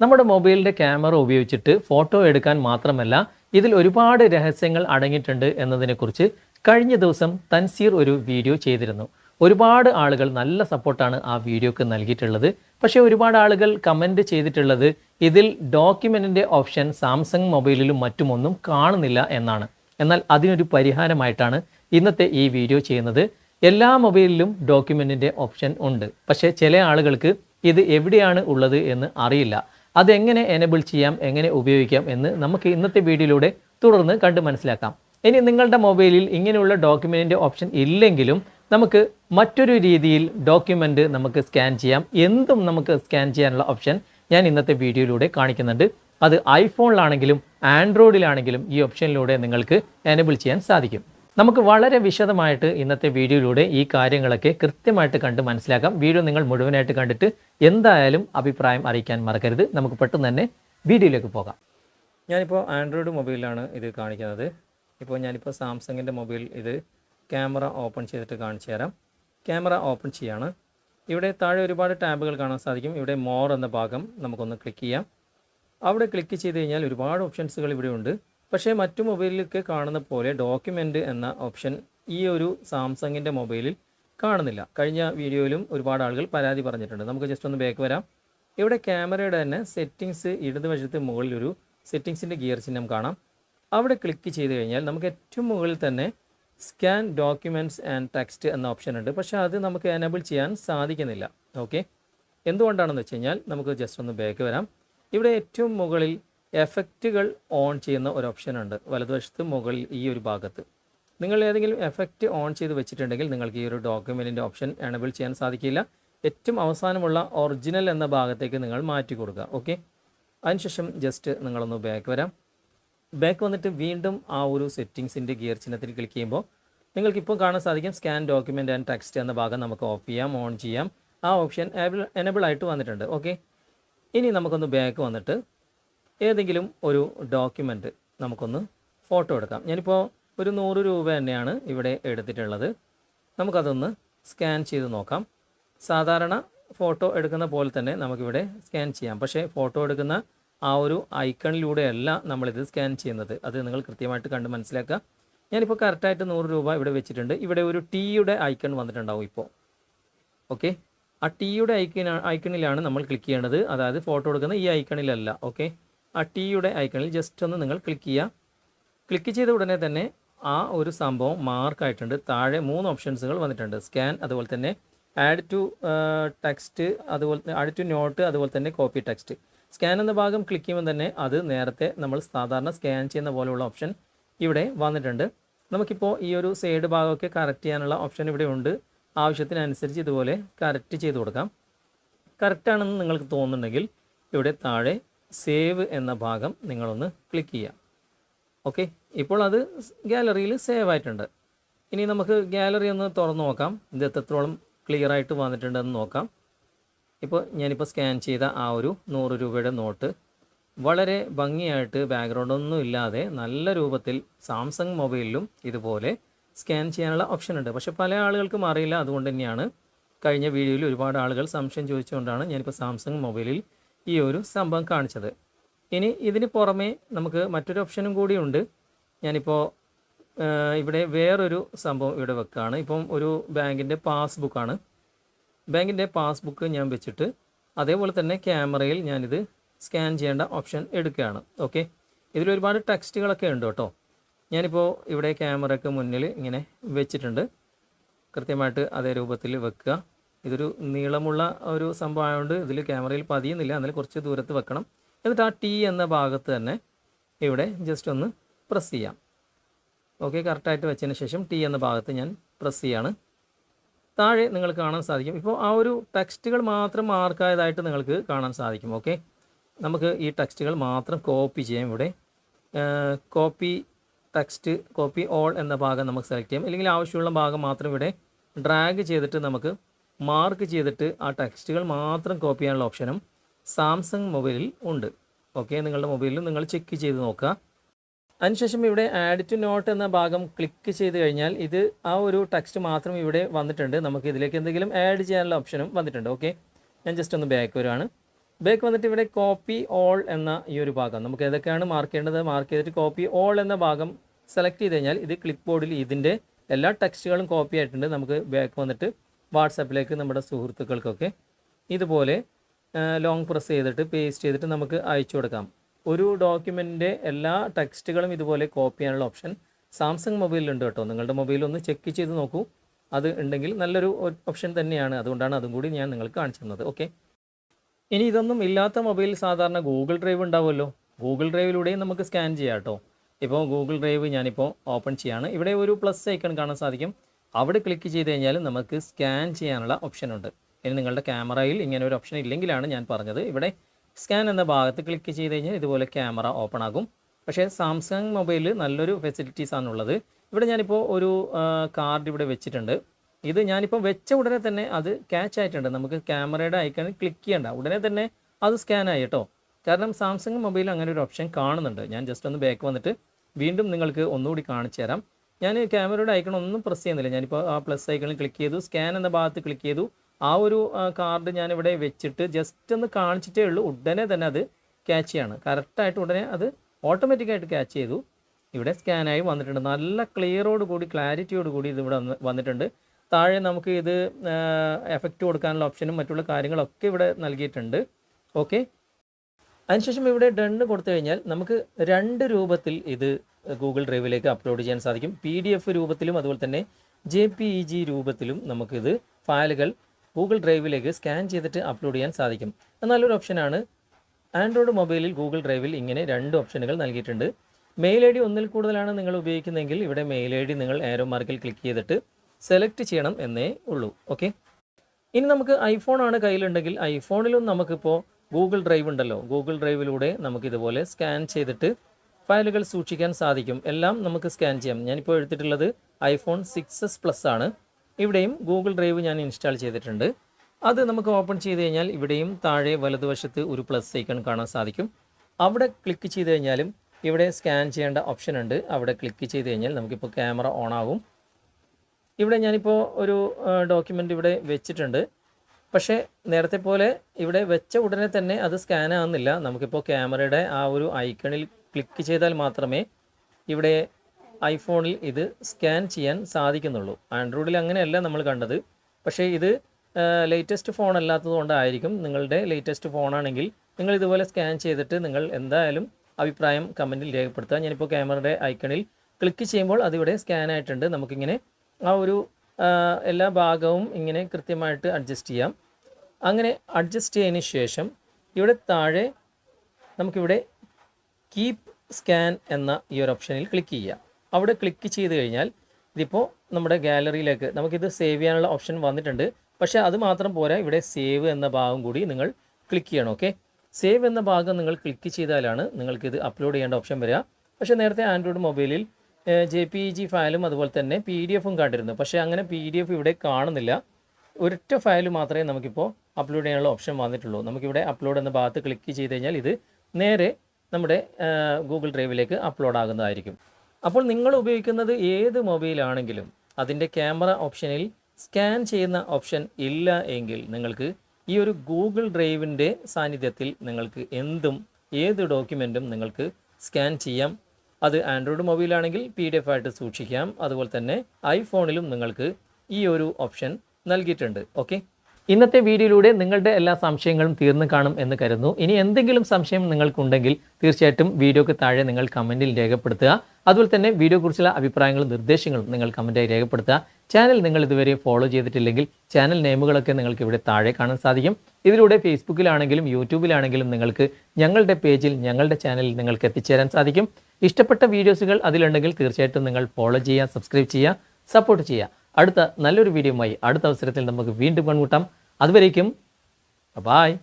നമ്മുടെ മൊബൈലിന്റെ ക്യാമറ ഉപയോഗിച്ചിട്ട് ഫോട്ടോ എടുക്കാൻ മാത്രമല്ല ഇതിൽ ഒരുപാട് രഹസ്യങ്ങൾ അടങ്ങിയിട്ടുണ്ട് എന്നതിനെക്കുറിച്ച് കഴിഞ്ഞ ദിവസം തൻസീർ ഒരു വീഡിയോ ചെയ്തിരുന്നു. ഒരുപാട് ആളുകൾ നല്ല സപ്പോർട്ടാണ് ആ വീഡിയോക്ക് നൽകിയിട്ടുള്ളത്. പക്ഷേ ഒരുപാട് ആളുകൾ കമന്റ് ചെയ്തിട്ടുള്ളത് ഇതിൽ ഡോക്യുമെന്റിന്റെ ഓപ്ഷൻ സാംസങ് മൊബൈലിലും മറ്റുമൊന്നും കാണുന്നില്ല എന്നാണ്. എന്നാൽ അതിനൊരു പരിഹാരമായിട്ടാണ് ഇന്നത്തെ ഈ വീഡിയോ ചെയ്യുന്നത്. എല്ലാ മൊബൈലിലും ഡോക്യുമെന്റിന്റെ ഓപ്ഷൻ ഉണ്ട്. പക്ഷേ ചില ആളുകൾക്ക് ഇത് എവിടെയാണ് ഉള്ളത് എന്ന് അറിയില്ല. അതെങ്ങനെ എനബിൾ ചെയ്യാം എങ്ങനെ ഉപയോഗിക്കാം എന്ന് നമുക്ക് ഇന്നത്തെ വീഡിയോയിലൂടെ തുടർന്ന് കണ്ട് മനസ്സിലാക്കാം. ഇനി നിങ്ങളുടെ മൊബൈലിൽ ഇങ്ങനെയുള്ള ഡോക്യുമെന്റിന്റെ ഓപ്ഷൻ ഇല്ലെങ്കിലും നമുക്ക് മറ്റൊരു രീതിയിൽ ഡോക്യുമെന്റ് നമുക്ക് സ്കാൻ ചെയ്യാം. എന്തും നമുക്ക് സ്കാൻ ചെയ്യാനുള്ള ഓപ്ഷൻ ഞാൻ ഇന്നത്തെ വീഡിയോയിലൂടെ കാണിക്കുന്നുണ്ട്. അത് ഐഫോണിലാണെങ്കിലും ആൻഡ്രോയിഡിലാണെങ്കിലും ഈ ഓപ്ഷനിലൂടെ നിങ്ങൾക്ക് എനബിൾ ചെയ്യാൻ സാധിക്കും. നമുക്ക് വളരെ വിശദമായിട്ട് ഇന്നത്തെ വീഡിയോയിലൂടെ ഈ കാര്യങ്ങളൊക്കെ കൃത്യമായിട്ട് കണ്ട് മനസ്സിലാക്കാം. വീഡിയോ നിങ്ങൾ മുഴുവനായിട്ട് കണ്ടിട്ട് എന്തായാലും അഭിപ്രായം അറിയിക്കാൻ മറക്കരുത്. നമുക്ക് പെട്ടെന്ന് തന്നെ വീഡിയോയിലേക്ക് പോകാം. ഞാനിപ്പോൾ ആൻഡ്രോയിഡ് മൊബൈലാണ് ഇത് കാണിക്കുന്നത്. ഇപ്പോൾ ഞാനിപ്പോൾ സാംസങ്ങിന്റെ മൊബൈൽ ഇത് ക്യാമറ ഓപ്പൺ ചെയ്തിട്ട് കാണിച്ചു തരാം. ക്യാമറ ഓപ്പൺ ചെയ്യാണ്. ഇവിടെ താഴെ ഒരുപാട് ടാബുകൾ കാണാൻ സാധിക്കും. ഇവിടെ മോർ എന്ന ഭാഗം നമുക്കൊന്ന് ക്ലിക്ക് ചെയ്യാം. അവിടെ ക്ലിക്ക് ചെയ്ത് കഴിഞ്ഞാൽ ഒരുപാട് ഓപ്ഷൻസുകൾ ഇവിടെ ഉണ്ട്. പക്ഷേ മറ്റു മൊബൈലിലൊക്കെ കാണുന്ന പോലെ ഡോക്യുമെന്റ് എന്ന ഓപ്ഷൻ ഈ ഒരു സാംസങ്ങിന്റെ മൊബൈലിൽ കാണുന്നില്ല. കഴിഞ്ഞ വീഡിയോയിലും ഒരുപാട് ആളുകൾ പരാതി പറഞ്ഞിട്ടുണ്ട്. നമുക്ക് ജസ്റ്റ് ഒന്ന് ബാക്ക് വരാം. ഇവിടെ ക്യാമറയുടെ തന്നെ സെറ്റിങ്സ് ഇടതുവശത്ത് മുകളിൽ ഒരു സെറ്റിങ്സിന്റെ ഗിയർ ചിഹ്നം കാണാം. അവിടെ ക്ലിക്ക് ചെയ്ത് കഴിഞ്ഞാൽ നമുക്ക് ഏറ്റവും മുകളിൽ തന്നെ സ്കാൻ ഡോക്യുമെന്റ്സ് ആൻഡ് ടെക്സ്റ്റ് എന്ന ഓപ്ഷൻ ഉണ്ട്. പക്ഷേ അത് നമുക്ക് എനേബിൾ ചെയ്യാൻ സാധിക്കുന്നില്ല. ഓക്കെ എന്തുകൊണ്ടാണെന്ന് വെച്ച് കഴിഞ്ഞാൽ നമുക്ക് ജസ്റ്റ് ഒന്ന് ബാക്ക് വരാം. ഇവിടെ ഏറ്റവും മുകളിൽ എഫക്റ്റുകൾ ഓൺ ചെയ്യുന്ന ഒരു ഓപ്ഷൻ ഉണ്ട്. വലതുവശത്ത് മുകളിൽ ഈ ഒരു ഭാഗത്ത്. നിങ്ങൾ ഏതെങ്കിലും എഫക്റ്റ് ഓൺ ചെയ്ത് വെച്ചിട്ടുണ്ടെങ്കിൽ നിങ്ങൾക്ക് ഈ ഒരു ഡോക്യുമെന്റിന്റെ ഓപ്ഷൻ എണബിൾ ചെയ്യാൻ സാധിക്കില്ല. ഏറ്റവും അവസാനമുള്ള ഒറിജിനൽ എന്ന ഭാഗത്തേക്ക് നിങ്ങൾ മാറ്റി കൊടുക്കുക. ഓക്കെ അതിനുശേഷം ജസ്റ്റ് നിങ്ങളൊന്ന് ബാക്ക് വരാം. ബാക്ക് വന്നിട്ട് വീണ്ടും ആ ഒരു സെറ്റിങ്സിന്റെ ഗിയർ ചിഹ്നത്തിൽ ക്ലിക്ക് ചെയ്യുമ്പോൾ നിങ്ങൾക്കിപ്പോൾ കാണാൻ സാധിക്കും സ്കാൻ ഡോക്യുമെന്റ് ആൻഡ് ടെക്സ്റ്റ് എന്ന ഭാഗം നമുക്ക് ഓഫ് ചെയ്യാം ഓൺ ചെയ്യാം. ആ ഓപ്ഷൻ എനബിൾ ആയിട്ട് വന്നിട്ടുണ്ട്. ഓക്കെ ഇനി നമുക്കൊന്ന് ബാക്ക് വന്നിട്ട് ഏതെങ്കിലും ഒരു ഡോക്യുമെന്റ് നമുക്കൊന്ന് ഫോട്ടോ എടുക്കാം. ഞാനിപ്പോൾ ഒരു നൂറ് രൂപ തന്നെയാണ് ഇവിടെ എടുത്തിട്ടുള്ളത്. നമുക്കതൊന്ന് സ്കാൻ ചെയ്ത് നോക്കാം. സാധാരണ ഫോട്ടോ എടുക്കുന്ന പോലെ തന്നെ നമുക്കിവിടെ സ്കാൻ ചെയ്യാം. പക്ഷേ ഫോട്ടോ എടുക്കുന്ന ആ ഒരു ഐക്കണിലൂടെയല്ല നമ്മളിത് സ്കാൻ ചെയ്യുന്നത്. അത് നിങ്ങൾ കൃത്യമായിട്ട് കണ്ട് മനസ്സിലാക്കുക. ഞാനിപ്പോൾ കറക്റ്റായിട്ട് നൂറ് രൂപ ഇവിടെ വെച്ചിട്ടുണ്ട്. ഇവിടെ ഒരു ടീയുടെ ഐക്കൺ വന്നിട്ടുണ്ടാവും ഇപ്പോൾ ഓക്കെ ആ ടീയുടെ ഐക്കൺ ഐക്കണിലാണ് നമ്മൾ ക്ലിക്ക് ചെയ്യേണ്ടത്. അതായത് ഫോട്ടോ എടുക്കുന്ന ഈ ഐക്കണിലല്ല. ഓക്കെ ആ ടീയുടെ ഐക്കണിൽ ജസ്റ്റ് ഒന്ന് നിങ്ങൾ ക്ലിക്ക് ചെയ്യുക ക്ലിക്ക് ചെയ്ത ഉടനെ തന്നെ ആ ഒരു സംഭവം മാർക്കായിട്ടുണ്ട് താഴെ മൂന്ന് ഓപ്ഷൻസുകൾ വന്നിട്ടുണ്ട്. സ്കാൻ അതുപോലെ തന്നെ ആഡ് ടു ടെക്സ്റ്റ് അതുപോലെ ആഡ് ടു നോട്ട് അതുപോലെ തന്നെ കോപ്പി ടെക്സ്റ്റ് സ്കാൻ എന്ന ഭാഗം ക്ലിക്ക് ചെയ്യുമ്പോൾ തന്നെ അത് നേരത്തെ നമ്മൾ സാധാരണ സ്കാൻ ചെയ്യുന്ന പോലെയുള്ള ഓപ്ഷൻ ഇവിടെ വന്നിട്ടുണ്ട്. നമുക്കിപ്പോൾ ഈ ഒരു സൈഡ് ഭാഗമൊക്കെ കറക്റ്റ് ചെയ്യാനുള്ള ഓപ്ഷൻ ഇവിടെ ഉണ്ട്. ആവശ്യത്തിനനുസരിച്ച് ഇതുപോലെ കറക്റ്റ് ചെയ്ത് കൊടുക്കാം. കറക്റ്റാണെന്ന് നിങ്ങൾക്ക് തോന്നുന്നുണ്ടെങ്കിൽ ഇവിടെ താഴെ സേവ് എന്ന ഭാഗം നിങ്ങളൊന്ന് ക്ലിക്ക് ചെയ്യാം. ഓക്കെ ഇപ്പോൾ അത് ഗാലറിയിൽ സേവ് ആയിട്ടുണ്ട്. ഇനി നമുക്ക് ഗാലറി ഒന്ന് തുറന്ന് നോക്കാം. ഇത് എത്രത്തോളം ക്ലിയർ ആയിട്ട് വന്നിട്ടുണ്ടെന്ന് നോക്കാം. ഇപ്പോൾ ഞാനിപ്പോൾ സ്കാൻ ചെയ്ത ആ ഒരു നൂറ് രൂപയുടെ നോട്ട് വളരെ ഭംഗിയായിട്ട് ബാക്ക്ഗ്രൗണ്ട് ഒന്നും ഇല്ലാതെ നല്ല രൂപത്തിൽ സാംസങ് മൊബൈലിലും ഇതുപോലെ സ്കാൻ ചെയ്യാനുള്ള ഓപ്ഷൻ ഉണ്ട്. പക്ഷേ പല ആളുകൾക്കും അറിയില്ല. അതുകൊണ്ട് തന്നെയാണ് കഴിഞ്ഞ വീഡിയോയിൽ ഒരുപാട് ആളുകൾ സംശയം ചോദിച്ചുകൊണ്ടാണ് ഞാനിപ്പോൾ സാംസങ് മൊബൈലിൽ ഈ ഒരു സംഭവം കാണിച്ചത്. ഇനി ഇതിന് പുറമേ നമുക്ക് മറ്റൊരു ഓപ്ഷനും കൂടിയുണ്ട് ഞാനിപ്പോൾ ഇവിടെ വേറൊരു സംഭവം ഇവിടെ വെക്കുകയാണ് ഇപ്പം ഒരു ബാങ്കിന്റെ പാസ്ബുക്കാണ് ബാങ്കിന്റെ പാസ്ബുക്ക് ഞാൻ വെച്ചിട്ട് അതേപോലെ തന്നെ ക്യാമറയിൽ ഞാനിത് സ്കാൻ ചെയ്യേണ്ട ഓപ്ഷൻ എടുക്കുകയാണ്. ഓക്കെ? ഇതിലൊരുപാട് ടെക്സ്റ്റുകളൊക്കെ ഉണ്ട് കേട്ടോ. ഞാനിപ്പോൾ ഇവിടെ ക്യാമറയ്ക്ക് മുന്നിൽ ഇങ്ങനെ വെച്ചിട്ടുണ്ട്. കൃത്യമായിട്ട് അതേ രൂപത്തിൽ വെക്കുക. ഇതൊരു നീളമുള്ള ഒരു സംഭവമായതുകൊണ്ട് ഇതിൽ ക്യാമറയിൽ പതിയുന്നില്ല. എന്നാലും കുറച്ച് ദൂരത്ത് വെക്കണം. എന്നിട്ട് ആ ടി എന്ന ഭാഗത്ത് തന്നെ ഇവിടെ ജസ്റ്റ് ഒന്ന് പ്രസ് ചെയ്യാം. ഓക്കെ കറക്റ്റായിട്ട് വെച്ചതിന് ശേഷം ടി എന്ന ഭാഗത്ത് ഞാൻ പ്രസ് ചെയ്യാണ്. താഴെ നിങ്ങൾ കാണാൻ സാധിക്കും. ഇപ്പോൾ ആ ഒരു ടെക്സ്റ്റുകൾ മാത്രം മാർക്കായതായിട്ട് നിങ്ങൾക്ക് കാണാൻ സാധിക്കും. ഓക്കെ നമുക്ക് ഈ ടെക്സ്റ്റുകൾ മാത്രം കോപ്പി ചെയ്യാം ഇവിടെ. കോപ്പി ടെക്സ്റ്റ് കോപ്പി ഓൾ എന്ന ഭാഗം നമുക്ക് സെലക്ട് ചെയ്യാം. അല്ലെങ്കിൽ ആവശ്യമുള്ള ഭാഗം മാത്രം ഇവിടെ ഡ്രാഗ് ചെയ്തിട്ട് നമുക്ക് മാർക്ക് ചെയ്തിട്ട് ആ ടെക്സ്റ്റുകൾ മാത്രം കോപ്പി ചെയ്യാനുള്ള ഓപ്ഷനും സാംസങ് മൊബൈലിൽ ഉണ്ട്. ഓക്കെ നിങ്ങളുടെ മൊബൈലിൽ നിങ്ങൾ ചെക്ക് ചെയ്ത് നോക്കുക. അതിനുശേഷം ഇവിടെ ആഡ് ടു നോട്ട് എന്ന ഭാഗം ക്ലിക്ക് ചെയ്ത് കഴിഞ്ഞാൽ ഇത് ആ ഒരു ടെക്സ്റ്റ് മാത്രം ഇവിടെ വന്നിട്ടുണ്ട്. നമുക്ക് ഇതിലേക്ക് എന്തെങ്കിലും ആഡ് ചെയ്യാനുള്ള ഓപ്ഷനും വന്നിട്ടുണ്ട്. ഓക്കെ ഞാൻ ജസ്റ്റ് ഒന്ന് ബാക്ക് വരുവാണ് ബാക്ക് വന്നിട്ട് ഇവിടെ കോപ്പി ഓൾ എന്ന ഈ ഒരു ഭാഗം. നമുക്ക് ഏതൊക്കെയാണ് മാർക്ക് ചെയ്യേണ്ടത്? മാർക്ക് ചെയ്തിട്ട് കോപ്പി ഓൾ എന്ന ഭാഗം സെലക്ട് ചെയ്ത് കഴിഞ്ഞാൽ ഇത് ക്ലിപ്പ് ബോർഡിൽ ഇതിന്റെ എല്ലാ ടെക്സ്റ്റുകളും കോപ്പി ആയിട്ടുണ്ട്. നമുക്ക് ബാക്ക് വന്നിട്ട് വാട്സാപ്പിലേക്ക് നമ്മുടെ സുഹൃത്തുക്കൾക്കൊക്കെ ഇതുപോലെ ലോങ് പ്രസ് ചെയ്തിട്ട് പേസ്റ്റ് ചെയ്തിട്ട് നമുക്ക് അയച്ചു കൊടുക്കാം. ഒരു ഡോക്യുമെന്റിന്റെ എല്ലാ ടെക്സ്റ്റുകളും ഇതുപോലെ കോപ്പി ചെയ്യാനുള്ള ഓപ്ഷൻ സാംസങ് മൊബൈലിലുണ്ട് കേട്ടോ. നിങ്ങളുടെ മൊബൈലിൽ ഒന്ന് ചെക്ക് ചെയ്ത് നോക്കൂ. അത് ഉണ്ടെങ്കിൽ നല്ലൊരു ഓപ്ഷൻ തന്നെയാണ്. അതുകൊണ്ടാണ് അതും കൂടി ഞാൻ നിങ്ങൾക്ക് കാണിച്ചു തന്നത്. ഓക്കെ ഇനി ഇതൊന്നും ഇല്ലാത്ത മൊബൈൽ സാധാരണ ഗൂഗിൾ ഡ്രൈവ് ഉണ്ടാവുമല്ലോ. ഗൂഗിൾ ഡ്രൈവിലൂടെയും നമുക്ക് സ്കാൻ ചെയ്യാം കേട്ടോ. ഇപ്പോൾ ഗൂഗിൾ ഡ്രൈവ് ഞാനിപ്പോൾ ഓപ്പൺ ചെയ്യാണ്. ഇവിടെ ഒരു പ്ലസ് ഐക്കൺ കാണാൻ സാധിക്കും. അവിടെ ക്ലിക്ക് ചെയ്ത് കഴിഞ്ഞാൽ നമുക്ക് സ്കാൻ ചെയ്യാനുള്ള ഓപ്ഷൻ ഉണ്ട്. ഇനി നിങ്ങളുടെ ക്യാമറയിൽ ഇങ്ങനെ ഒരു ഓപ്ഷൻ ഇല്ലെങ്കിലാണ് ഞാൻ പറഞ്ഞത്. ഇവിടെ സ്കാൻ എന്ന ഭാഗത്ത് ക്ലിക്ക് ചെയ്ത് കഴിഞ്ഞാൽ ഇതുപോലെ ക്യാമറ ഓപ്പൺ ആകും. പക്ഷേ സാംസങ് മൊബൈലിൽ നല്ലൊരു ഫെസിലിറ്റീസ് ആണുള്ളത് ഇവിടെ ഞാനിപ്പോൾ ഒരു കാർഡ് ഇവിടെ വെച്ചിട്ടുണ്ട്. ഇത് ഞാനിപ്പോൾ വെച്ച ഉടനെ തന്നെ അത് ക്യാച്ച് ആയിട്ടുണ്ട്. നമുക്ക് ക്യാമറയുടെ ഐക്കണിൽ ക്ലിക്ക് ചെയ്യേണ്ട. ഉടനെ തന്നെ അത് സ്കാൻ ആയി കേട്ടോ. കാരണം സാംസങ് മൊബൈലിൽ അങ്ങനെ ഒരു ഓപ്ഷൻ കാണുന്നുണ്ട്. ഞാൻ ജസ്റ്റ് ഒന്ന് ബാക്ക് വന്നിട്ട് വീണ്ടും നിങ്ങൾക്ക് ഒന്നുകൂടി കാണിച്ചു തരാം ഞാൻ ക്യാമറയുടെ ഐക്കൺ ഒന്നും പ്രസ് ചെയ്യുന്നില്ല. ഞാനിപ്പോൾ ആ പ്ലസ് ഐക്കണിൽ ക്ലിക്ക് ചെയ്തു. സ്കാൻ എന്ന ഭാഗത്ത് ക്ലിക്ക് ചെയ്തു. ആ ഒരു കാർഡ് ഞാൻ ഇവിടെ വെച്ചിട്ട് ജസ്റ്റ് ഒന്ന് കാണിച്ചിട്ടേ ഉള്ളൂ. ഉടനെ തന്നെ അത് ക്യാച്ച് ചെയ്യാണ്. കറക്റ്റായിട്ട് ഉടനെ അത് ഓട്ടോമാറ്റിക്കായിട്ട് ക്യാച്ച് ചെയ്തു. ഇവിടെ സ്കാനായി വന്നിട്ടുണ്ട്. നല്ല ക്ലിയറോട് കൂടി ക്ലാരിറ്റിയോട് കൂടി ഇത് ഇവിടെ വന്നിട്ടുണ്ട്. താഴെ നമുക്ക് ഇത് എഫക്റ്റ് കൊടുക്കാനുള്ള ഓപ്ഷനും മറ്റുള്ള കാര്യങ്ങളൊക്കെ ഇവിടെ നൽകിയിട്ടുണ്ട്. ഓക്കെ അതിനുശേഷം ഇവിടെ ഡണ്ണ് കൊടുത്തു കഴിഞ്ഞാൽ നമുക്ക് രണ്ട് രൂപത്തിൽ ഇത് ഗൂഗിൾ ഡ്രൈവിലേക്ക് അപ്ലോഡ് ചെയ്യാൻ സാധിക്കും. പി ഡി എഫ് രൂപത്തിലും അതുപോലെ തന്നെ ജെ പി ഇ ജി രൂപത്തിലും നമുക്കിത് ഫയലുകൾ ഗൂഗിൾ ഡ്രൈവിലേക്ക് സ്കാൻ ചെയ്തിട്ട് അപ്ലോഡ് ചെയ്യാൻ സാധിക്കും. നല്ലൊരു ഓപ്ഷനാണ് ആൻഡ്രോയിഡ് മൊബൈലിൽ ഗൂഗിൾ ഡ്രൈവിൽ ഇങ്ങനെ രണ്ട് ഓപ്ഷനുകൾ നൽകിയിട്ടുണ്ട്. മെയിൽ ഐ ഡി ഒന്നിൽ കൂടുതലാണ് നിങ്ങൾ ഉപയോഗിക്കുന്നതെങ്കിൽ ഇവിടെ മെയിൽ ഐ ഡി നിങ്ങൾ ആരോ മാർക്കിൽ ക്ലിക്ക് ചെയ്തിട്ട് സെലക്ട് ചെയ്യണം എന്നേ ഉള്ളൂ. ഓക്കെ ഇനി നമുക്ക് ഐഫോൺ ആണ് കയ്യിലുണ്ടെങ്കിൽ ഐഫോണിലും നമുക്കിപ്പോൾ ഗൂഗിൾ ഡ്രൈവ് ഉണ്ടല്ലോ. ഗൂഗിൾ ഡ്രൈവിലൂടെ നമുക്ക് ഇതുപോലെ സ്കാൻ ചെയ്തിട്ട് ഫയലുകൾ സൂക്ഷിക്കാൻ സാധിക്കും. എല്ലാം നമുക്ക് സ്കാൻ ചെയ്യാം. ഞാനിപ്പോൾ എടുത്തിട്ടുള്ളത് ഐഫോൺ സിക്സ് എസ് പ്ലസ് ആണ്. ഇവിടെയും ഗൂഗിൾ ഡ്രൈവ് ഞാൻ ഇൻസ്റ്റാൾ ചെയ്തിട്ടുണ്ട്. അത് നമുക്ക് ഓപ്പൺ ചെയ്ത് കഴിഞ്ഞാൽ ഇവിടെയും താഴെ വലതുവശത്ത് ഒരു പ്ലസ് ഐക്കൺ കാണാൻ സാധിക്കും. അവിടെ ക്ലിക്ക് ചെയ്ത് കഴിഞ്ഞാലും ഇവിടെ സ്കാൻ ചെയ്യേണ്ട ഓപ്ഷൻ ഉണ്ട്. അവിടെ ക്ലിക്ക് ചെയ്ത് കഴിഞ്ഞാൽ നമുക്കിപ്പോൾ ക്യാമറ ഓൺ ആകും ഇവിടെ ഞാനിപ്പോൾ ഒരു ഡോക്യുമെന്റ് ഇവിടെ വെച്ചിട്ടുണ്ട്. പക്ഷേ നേരത്തെ പോലെ ഇവിടെ വെച്ച ഉടനെ തന്നെ അത് സ്കാൻ ആകുന്നില്ല നമുക്കിപ്പോൾ ക്യാമറയുടെ ആ ഒരു ഐക്കണിൽ ക്ലിക്ക് ചെയ്താൽ മാത്രമേ ഇവിടെ ഐഫോണിൽ ഇത് സ്കാൻ ചെയ്യാൻ സാധിക്കുന്നുള്ളൂ. ആൻഡ്രോയിഡിൽ അങ്ങനെയല്ല നമ്മൾ കണ്ടത്. പക്ഷേ ഇത് ലേറ്റസ്റ്റ് ഫോൺ അല്ലാത്തത് കൊണ്ടായിരിക്കും നിങ്ങളുടെ ലേറ്റസ്റ്റ് ഫോണാണെങ്കിൽ നിങ്ങൾ ഇതുപോലെ സ്കാൻ ചെയ്തിട്ട് നിങ്ങൾ എന്തായാലും അഭിപ്രായം കമന്റിൽ രേഖപ്പെടുത്തുക. ഞാനിപ്പോൾ ക്യാമറയുടെ ഐക്കണിൽ ക്ലിക്ക് ചെയ്യുമ്പോൾ അതിവിടെ സ്കാൻ ആയിട്ടുണ്ട്. നമുക്കിങ്ങനെ ആ ഒരു എല്ലാ ഭാഗവും ഇങ്ങനെ കൃത്യമായിട്ട് അഡ്ജസ്റ്റ് ചെയ്യാം. അങ്ങനെ അഡ്ജസ്റ്റ് ചെയ്തതിന് ശേഷം ഇവിടെ താഴെ നമുക്കിവിടെ കീപ്പ് സ്കാൻ എന്ന ഈ ഒരു ഓപ്ഷനിൽ ക്ലിക്ക് ചെയ്യുക. അവിടെ ക്ലിക്ക് ചെയ്ത് കഴിഞ്ഞാൽ ഇതിപ്പോൾ നമ്മുടെ ഗാലറിയിലേക്ക് നമുക്കിത് സേവ് ചെയ്യാനുള്ള ഓപ്ഷൻ വന്നിട്ടുണ്ട്. പക്ഷേ അത് മാത്രം പോരാ ഇവിടെ സേവ് എന്ന ഭാഗം കൂടി നിങ്ങൾ ക്ലിക്ക് ചെയ്യണം ഓക്കെ? സേവ് എന്ന ഭാഗം നിങ്ങൾ ക്ലിക്ക് ചെയ്താലാണ് നിങ്ങൾക്കിത് അപ്ലോഡ് ചെയ്യേണ്ട ഓപ്ഷൻ വരിക. പക്ഷേ നേരത്തെ ആൻഡ്രോയിഡ് മൊബൈലിൽ ജെ പി ജി ഫയലും അതുപോലെ തന്നെ പി ഡി എഫും കണ്ടിരുന്നു. പക്ഷേ അങ്ങനെ പി ഡി എഫ് ഇവിടെ കാണുന്നില്ല. ഒരൊറ്റ ഫയൽ മാത്രമേ നമുക്കിപ്പോൾ അപ്ലോഡ് ചെയ്യാനുള്ള ഓപ്ഷൻ വന്നിട്ടുള്ളൂ. നമുക്കിവിടെ അപ്ലോഡ് എന്ന ഭാഗത്ത് ക്ലിക്ക് ചെയ്ത് കഴിഞ്ഞാൽ ഇത് നേരെ നമ്മുടെ ഗൂഗിൾ ഡ്രൈവിലേക്ക് അപ്ലോഡ് ആകുന്നതായിരിക്കും അപ്പോൾ നിങ്ങൾ ഉപയോഗിക്കുന്നത് ഏത് മൊബൈലാണെങ്കിലും അതിന്റെ ക്യാമറ ഓപ്ഷനിൽ സ്കാൻ ചെയ്യുന്ന ഓപ്ഷൻ ഇല്ല എങ്കിൽ നിങ്ങൾക്ക് ഈ ഒരു ഗൂഗിൾ ഡ്രൈവിന്റെ സാന്നിധ്യത്തിൽ നിങ്ങൾക്ക് എന്തും ഏത് ഡോക്യുമെന്റും നിങ്ങൾക്ക് സ്കാൻ ചെയ്യാം. അത് ആൻഡ്രോയിഡ് മൊബൈലാണെങ്കിൽ പി ഡി എഫ് ആയിട്ട് സൂക്ഷിക്കാം. അതുപോലെ തന്നെ ഐഫോണിലും നിങ്ങൾക്ക് ഈ ഒരു ഓപ്ഷൻ നൽകിയിട്ടുണ്ട്. ഓക്കെ? ഇന്നത്തെ വീഡിയോയിലൂടെ നിങ്ങളുടെ എല്ലാ സംശയങ്ങളും തീർന്നു കാണും എന്ന് കരുതുന്നു. ഇനി എന്തെങ്കിലും സംശയം നിങ്ങൾക്കുണ്ടെങ്കിൽ തീർച്ചയായിട്ടും വീഡിയോക്ക് താഴെ നിങ്ങൾ കമന്റിൽ രേഖപ്പെടുത്തുക. അതുപോലെ തന്നെ വീഡിയോക്കുറിച്ചുള്ള അഭിപ്രായങ്ങളും നിർദ്ദേശങ്ങളും നിങ്ങൾ കമന്റായി രേഖപ്പെടുത്തുക. ചാനൽ നിങ്ങൾ ഇതുവരെ ഫോളോ ചെയ്തിട്ടില്ലെങ്കിൽ ചാനൽ നെയിമുകളൊക്കെ നിങ്ങൾക്ക് ഇവിടെ താഴെ കാണാൻ സാധിക്കും. ഇതിലൂടെ ഫേസ്ബുക്കിലാണെങ്കിലും യൂട്യൂബിലാണെങ്കിലും നിങ്ങൾക്ക് ഞങ്ങളുടെ പേജിൽ ഞങ്ങളുടെ ചാനലിൽ നിങ്ങൾക്ക് എത്തിച്ചേരാൻ സാധിക്കും. ഇഷ്ടപ്പെട്ട വീഡിയോസുകൾ അതിലുണ്ടെങ്കിൽ തീർച്ചയായിട്ടും നിങ്ങൾ ഫോളോ ചെയ്യുക സബ്സ്ക്രൈബ് ചെയ്യുക സപ്പോർട്ട് ചെയ്യുക. അടുത്ത നല്ലൊരു വീഡിയോയുമായി അടുത്ത അവസരത്തിൽ നമുക്ക് വീണ്ടും കണ്ടുമുട്ടാം. അതുവരേക്കും ബായ്